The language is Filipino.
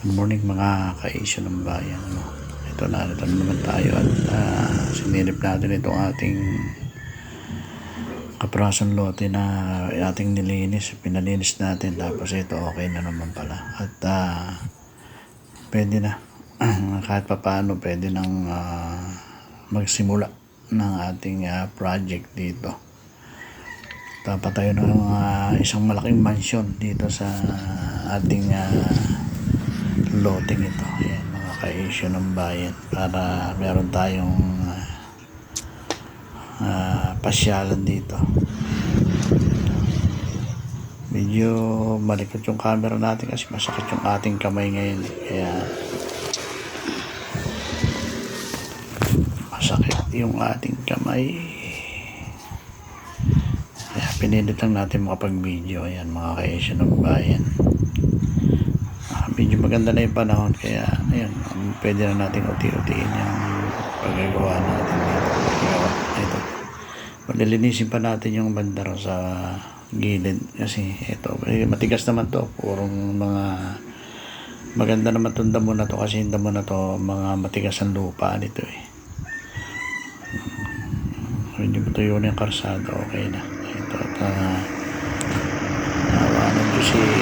Good morning mga ka-issue ng bayan. Ano? Ito na, ito na naman tayo at uh, sinilip natin itong ating kaprason lote na ating nilinis, pinalinis natin tapos ito okay na naman pala. At ah, pwede na, kahit pa paano pwede nang ah, magsimula ng ating ah, project dito. Papatayo ng ah, isang malaking mansyon dito sa ating ah, loting ito. Ayan, mga ka-issue ng bayan para meron tayong ah, pasyalan dito. Medyo malikot yung camera natin kasi masakit yung ating kamay ngayon. Kaya masakit yung ating kamay. Kaya pinilit lang natin makapag-video. Ayan mga ka-issue ng bayan. Maganda na yung panahon kaya ayun, pwede na natin uti-utiin yung paggagawa natin dito. Ito. Malilinisin pa natin yung banda ro sa gilid kasi ito, eh, matigas naman to. Purong mga maganda naman itong damo na to kasi yung damo na to mga matigas ang lupa nito eh. Hmm, Hindi mo tuyo na yung karsada, okay na. Ito, at uh, ng Diyos eh,